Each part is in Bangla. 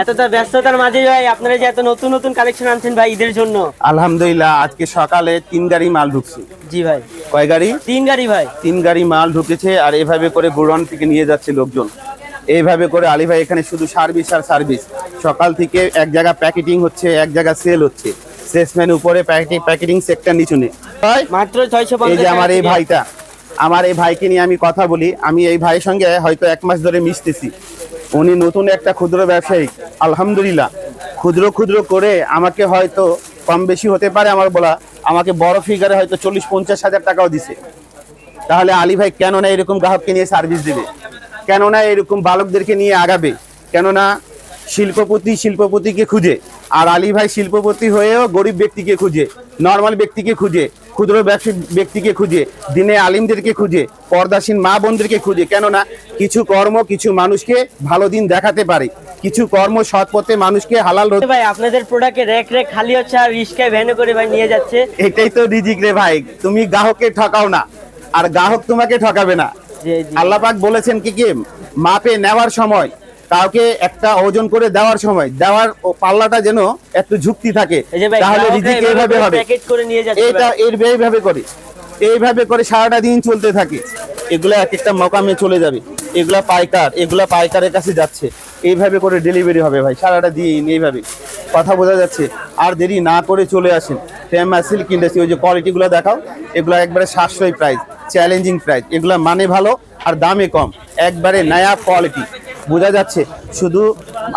এতটা ব্যস্ততার মাঝে ভাই আপনারা যে এত নতুন নতুন কালেকশন আনছেন ভাই ঈদের জন্য। আলহামদুলিল্লাহ আজকে সকালে তিন গাড়ি মাল ঢুকছে। জি ভাই। কয় গাড়ি? তিন গাড়ি ভাই। তিন গাড়ি মাল ঢুকেছে আর এভাবে করে গোডাউন থেকে নিয়ে যাচ্ছে লোকজন। এইভাবে করে আলী ভাই এখানে শুধু সার্ভিস আর সার্ভিস সকাল থেকে এক জায়গা প্যাকেটিং হচ্ছে এক জায়গা সেল হচ্ছে। সেলসম্যান উপরে প্যাকেটিং প্যাকেটিং সেক্টর নিচু নেই। মাত্র ছয়শো এই যে আমার এই ভাইটা আমার এই ভাইকে নিয়ে আমি কথা বলি। আমি এই ভাইয়ের সঙ্গে হয়তো এক মাস ধরে মিশতেছি। উনি নতুন একটা ক্ষুদ্র ব্যবসায়ী আলহামদুলিল্লাহ। ক্ষুদ্র ক্ষুদ্র করে আমাকে হয়তো কম বেশি হতে পারে আমার বলা, আমাকে বড় ফিগারে হয়তো চল্লিশ পঞ্চাশ হাজার টাকাও দিছে। তাহলে আলী ভাই কেন না এরকম গ্রাহককে নিয়ে সার্ভিস দেবে? কেন না এরকম বালকদেরকে নিয়ে আগাবে? কেননা শিল্পপতি শিল্পপতিকে খুঁজে? আর আলী ভাই শিল্পপতি হয়েও গরিব ব্যক্তিকে খুঁজে নর্মাল ব্যক্তিকে খুঁজে ক্ষুদ্র ব্যবসায়ী ব্যক্তিকে খুঁজে দিনে আলিমদেরকে খুঁজে পর্দাসীন মা বোনদেরকে খুঁজে। কেননা কিছু কর্ম কিছু মানুষকে ভালো দিন দেখাতে পারে। কিছু কর্ম সৎ পথে মানুষকে হালাল ভাই আপনাদের প্রোডাক্টে র্যাক র্যাক খালি হচ্ছে আর রিস্কায় ভ্যানে করে ভাই নিয়ে যাচ্ছে। এটাই তো রিজিক রে ভাই। তুমি গ্রাহককে ঠকাও না আর গ্রাহক তোমাকে ঠকাবে না। জি জি। আল্লাহ পাক বলেছেন কি কি? মাপে নেওয়ার সময় কাউকে একটা ওজন করে দেওয়ার সময় দেওয়ার পাল্লাটা যেন একটু ঝুঁকি থাকে তাহলে রিজিক এইভাবে হবে। এটা। এর এইভাবে করে এইভাবে করে সারাটা দিন চলতে থাকে। এগুলা এক একটা মোকামে চলে যাবে। এগুলা পাইকার এগুলা পাইকারের কাছে যাচ্ছে। এইভাবে করে ডেলিভারি হবে ভাই সারাটা দিন এইভাবে। কথা বোঝা যাচ্ছে আর দেরি না করে চলে আসেন। ফেমাস সিল্ক ইন্ডাস্ট্রি ওই যে কোয়ালিটিগুলো দেখাও এগুলো একবারে সাশ্রয়ী প্রাইস চ্যালেঞ্জিং প্রাইস এগুলা মানে ভালো আর দামে কম একবারে নয়া কোয়ালিটি বোঝা যাচ্ছে। শুধু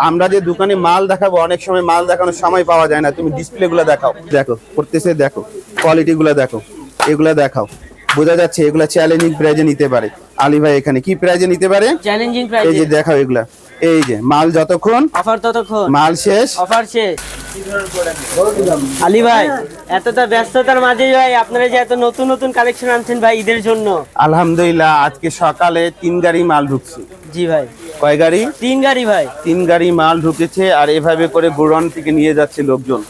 আমরা যে দোকানে মাল দেখাবো অনেক সময় মাল দেখানোর সময় পাওয়া যায় না। তুমি ডিসপ্লে গুলো দেখাও। দেখো করতেছে দেখো কোয়ালিটি গুলো দেখো এগুলা দেখাও। বোঝা যাচ্ছে এগুলা চ্যালেঞ্জিং প্রাইজে নিতে পারে। আলী ভাই এখানে কি প্রাইজে নিতে পারে? চ্যালেঞ্জিং এই যে দেখাও এগুলা। এই যে মাল যতক্ষণ অফার ততক্ষণ। মাল শেষ। অফার শেষ। আলী ভাই এতটা ব্যস্ততার মাঝে ভাই আপনারা যে এত নতুন নতুন কালেকশন আনছেন ভাই ঈদের জন্য। আলহামদুলিল্লাহ আজকে সকালে তিন গাড়ি মাল ঢুকছে। জি ভাই। কয় গাড়ি? তিন গাড়ি ভাই। তিন গাড়ি মাল ঢুকেছে আর এভাবে করে গোডাউন থেকে নিয়ে যাচ্ছে লোকজন।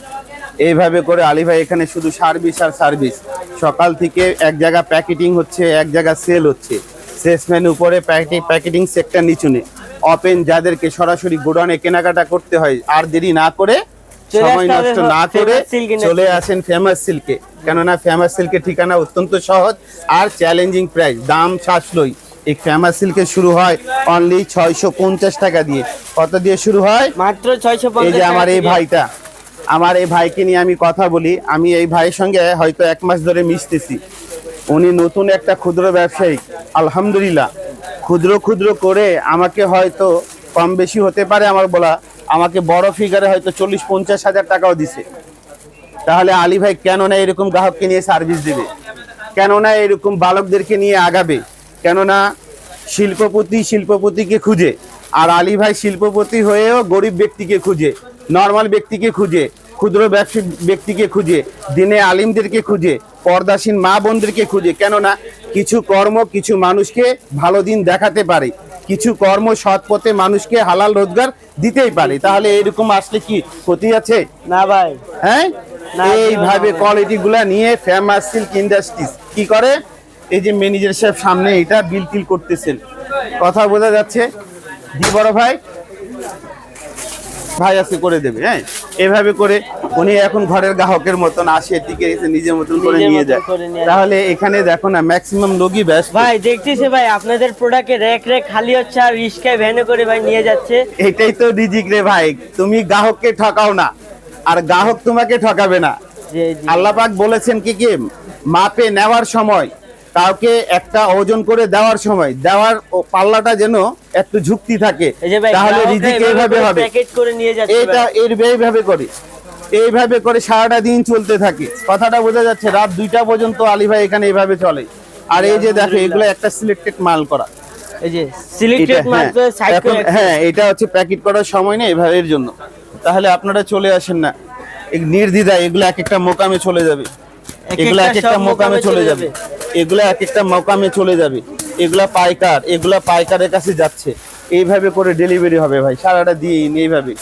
এইভাবে করে আলী ভাই এখানে শুধু সার্ভিস আর সার্ভিস সকাল থেকে এক জায়গা প্যাকেটিং হচ্ছে এক জায়গা সেল হচ্ছে। সেলসম্যান উপরে প্যাকেটিং প্যাকেটিং সেক্টর নিচু নেই ওপেন যাদেরকে সরাসরি গোডাউনে কেনাকাটা করতে হয় আর দেরি না করে সময় নষ্ট না করে। চলে আসেন ফেমাস সিল্কে কেননা ফেমাস সিল্কের ঠিকানা অত্যন্ত সহজ আর চ্যালেঞ্জিং প্রাইস দাম সাশ্রয়ী। এই ফেমাস সিল্কের শুরু হয় অনলি ছয়শো পঞ্চাশ টাকা দিয়ে। কত দিয়ে শুরু হয়? মাত্র ছয়শো এই যে আমার এই ভাইটা আমার এই ভাইকে নিয়ে আমি কথা বলি আমি এই ভাইয়ের সঙ্গে হয়তো এক মাস ধরে মিশতেছি। উনি নতুন একটা ক্ষুদ্র ব্যবসায়ী আলহামদুলিল্লাহ। ক্ষুদ্র ক্ষুদ্র করে আমাকে হয়তো কম বেশি হতে পারে আমার বলা আমাকে বড় ফিগারে হয়তো চল্লিশ পঞ্চাশ হাজার টাকাও দিছে। তাহলে আলী ভাই কেন না এরকম গ্রাহককে নিয়ে সার্ভিস দেবে? কেন না এরকম বালকদেরকে নিয়ে আগাবে? কেননা শিল্পপতি শিল্পপতিকে খুঁজে আর আলী ভাই শিল্পপতি হয়েও গরিব ব্যক্তিকে খুঁজে নর্মাল ব্যক্তিকে খুঁজে ক্ষুদ্র ব্যবসায়ী ব্যক্তিকে খুঁজে দিনে আলিমদেরকে খুঁজে পর্দাসীন মা বোনদেরকে খুঁজে কেননা কিছু কর্ম কিছু মানুষকে ভালো দিন দেখাতে পারে কিছু কর্ম সৎ পথে মানুষকে হালাল রোজগার দিতেই পারে। তাহলে এরকম আসলে কি ক্ষতি আছে? না ভাই। হ্যাঁ? এইভাবে। কোয়ালিটি গুলা নিয়ে ফেমাস সিল্ক ইন্ডাস্ট্রিজ কি করে? এই যে ম্যানেজার সাহেব সামনে এটা বিল টিল করতেছেন। কথা বোঝা যাচ্ছে? দি বড় ভাই। ভাই আজকে করে দেবে হ্যাঁ? এভাবে করে উনি এখন ঘরের গ্রাহকের মতন আসে এদিকে এসে নিজের মতন করে নিয়ে যায়। তাহলে এখানে দেখো না ম্যাক্সিমাম লোকই ব্যস্ত। ভাই দেখতেছি ভাই আপনাদের প্রোডাক্টে রেক রেক খালি হচ্ছে আর রিস্কায় ভ্যানে করে ভাই নিয়ে যাচ্ছে। এটাই তো রিজিক রে ভাই তুমি গ্রাহককে ঠকাও না আর গ্রাহক তোমাকে ঠকাবে না। জি জি। আল্লাহ পাক বলেছেন কি কি? মাপে নেওয়ার সময় কাউকে একটা ওজন করে দেওয়ার সময় দেওয়ার পাল্লাটা যেন একটু ঝুঁকি থাকে তাহলে রিজিক এইভাবে হবে। এটা এর এইভাবে করে এইভাবে করে সারাটা দিন চলতে থাকে। কথাটা বোঝা যাচ্ছে রাত দুইটা পর্যন্ত আলী ভাই এখানে এইভাবে চলে। আর এই যে দেখো এগুলো একটা সিলেক্টেড মাল করা। এই যে সিলেক্টেড মাল হ্যাঁ, হ্যাঁ এটা হচ্ছে প্যাকেট করার সময় নেই এভাবে এর জন্য। তাহলে আপনারা চলে আসেন না। নির্দ্বিধায় এগুলো এক একটা মোকামে চলে যাবে। এগুলো এক একটা মোকামে চলে যাবে। এগুলো এক একটা মোকামে চলে যাবে। এগুলা পাইকার, এগুলা পাইকারের কাছে যাচ্ছে। এইভাবে করে ডেলিভারি হবে ভাই, সারাটা দিন এইভাবে।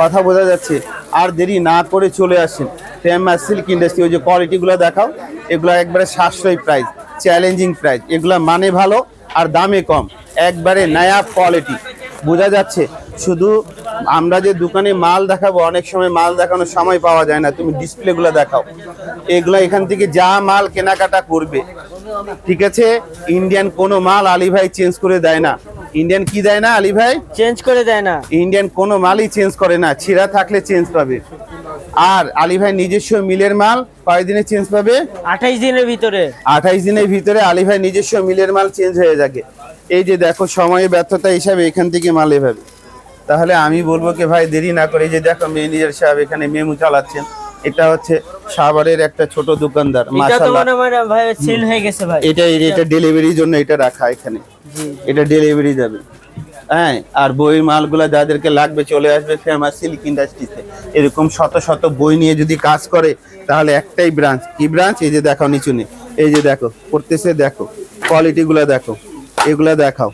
কথা বোঝা যাচ্ছে, আর দেরি না করে চলে আসেন। ফেমাস সিল্ক ইন্ডাস্ট্রি ওই যে কোয়ালিটিগুলো দেখাও, এগুলো একবারে সাশ্রয়ী প্রাইস চ্যালেঞ্জিং প্রাইস এগুলা মানে ভালো আর দামে কম। একবারে নয়া কোয়ালিটি বোঝা যাচ্ছে, শুধু আমরা যে দোকানে মাল দেখাবো অনেক সময় মাল দেখানোর সময় পাওয়া যায় না। তুমি ডিসপ্লেগুলো দেখাও। এগুলো এখান থেকে যা মাল কেনাকাটা করবে ঠিক আছে? ইন্ডিয়ান কোনো মাল আলী ভাই চেঞ্জ করে দেয় না। ইন্ডিয়ান কি দেয় না আলী ভাই? চেঞ্জ করে দেয় না। ইন্ডিয়ান কোনো মালই চেঞ্জ করে না। ছিঁড়া থাকলে চেঞ্জ পাবে। আর আলী ভাই নিজস্ব মিলের মাল কয়দিনে চেঞ্জ পাবে? আঠাইশ দিনের ভিতরে। আঠাইশ দিনের ভিতরে আলী ভাই নিজস্ব মিলের মাল চেঞ্জ হয়ে যাবে। এই যে দেখো সময়ের ব্যর্থতা হিসাবে এখান থেকে মাল এভাবে। তাহলে আমি বলব কি ভাই দেরি না করে যে দেখো ম্যানেজার সাহেব এখানে মেমু চালাচ্ছেন। এটা হচ্ছে সাভারের একটা ছোট দোকানদার এটা এটা ডেলিভারির জন্য এটা রাখা এখানে। এটা ডেলিভারি যাবে। হ্যাঁ আর বইয়ের মালগুলো যাদেরকে লাগবে চলে আসবে ফেমাস সিল্ক ইন্ডাস্ট্রিতে এরকম শত শত বই নিয়ে যদি কাজ করে তাহলে একটাই ব্রাঞ্চ কি ব্রাঞ্চ এই যে দেখাও নিচু নে। এই যে দেখো পড়তেছে দেখো কোয়ালিটিগুলো দেখো এগুলা দেখাও।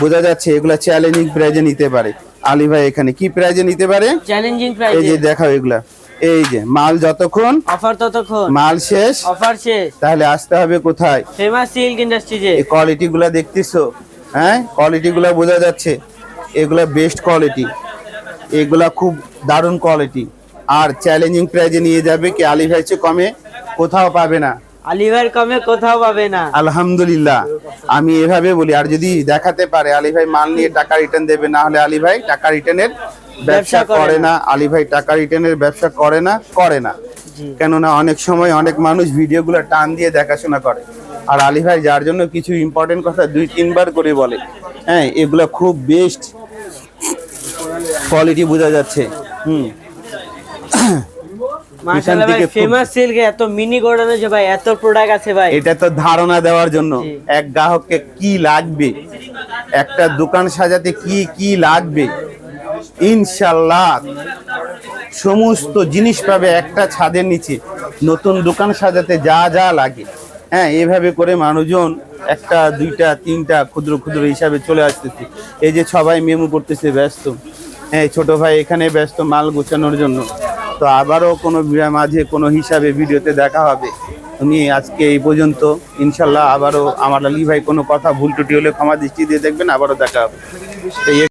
বোঝা যাচ্ছে এগুলা চ্যালেঞ্জিং প্রাইজে নিতে পারে। আলী ভাই এখানে কি প্রাইজে নিতে পারে? চ্যালেঞ্জিং এই যে দেখাও এগুলা। এই যে মাল যতক্ষণ অফার ততক্ষণ। মাল শেষ অফার শেষ। তাহলে আসতে হবে কোথায়? ফেমাস সিল্ক ইন্ডাস্ট্রিজে এই কোয়ালিটি গুলা দেখতেছো? হ্যাঁ? কোয়ালিটি গুলা বোঝা যাচ্ছে। এগুলা বেস্ট কোয়ালিটি এগুলা খুব দারুণ কোয়ালিটি আর চ্যালেঞ্জিং প্রাইজে নিয়ে যাবে কি আলী ভাই চেয়ে কমে? কোথাও পাবে না। আলিভার কমে কোথাও পাবে না। আলহামদুলিল্লাহ। আমি এভাবে বলি আর যদি দেখাতে পারে আলী ভাই মাল নিয়ে টাকা রিটার্ন দেবে না হলে আলী ভাই টাকা রিটার্নের ব্যবসা করে করে না। আলী ভাই টাকা রিটার্নের ব্যবসা করে না করে না। কেননা অনেক সময় অনেক মানুষ ভিডিওগুলো টান দিয়ে দেখাশোনা করে। আর আলী ভাই যার জন্য কিছু ইম্পর্টেন্ট কথা দুই তিনবার করে বলে। হ্যাঁ এগুলো খুব বেস্ট কোয়ালিটি বোঝা যাচ্ছে। হুম। মাশাআল্লাহ ভাই ফেমাস সিল্ক এত মিনি গোডাউন আছে ভাই এত প্রোডাক্ট আছে ভাই। এটা তো ধারণা দেওয়ার জন্য। এক গ্রাহককে কি লাগবে? একটা দোকান সাজাতে কি কি লাগবে? ইনশাল্লাহ সমস্ত জিনিস পাবে একটা ছাদের নিচে। নতুন দোকান সাজাতে যা যা লাগে। হ্যাঁ এভাবে করে মানুষজন একটা দুইটা তিনটা ক্ষুদ্র ক্ষুদ্র হিসাবে চলে আসতেছে। এই যে সবাই মেমু করতেছে ব্যস্ত। হ্যাঁ ছোট ভাই এখানে ব্যস্ত মাল গোছানোর জন্য। তো আবারও কোনো মাঝে কোনো হিসাবে ভিডিওতে দেখা হবে। তুমি আজকে এই পর্যন্ত, ইনশাল্লাহ আবারও আমার আলী ভাই কোনো কথা ভুল টুটি হলে ক্ষমা দৃষ্টি দিয়ে দেখবেন, আবারও দেখা হবে।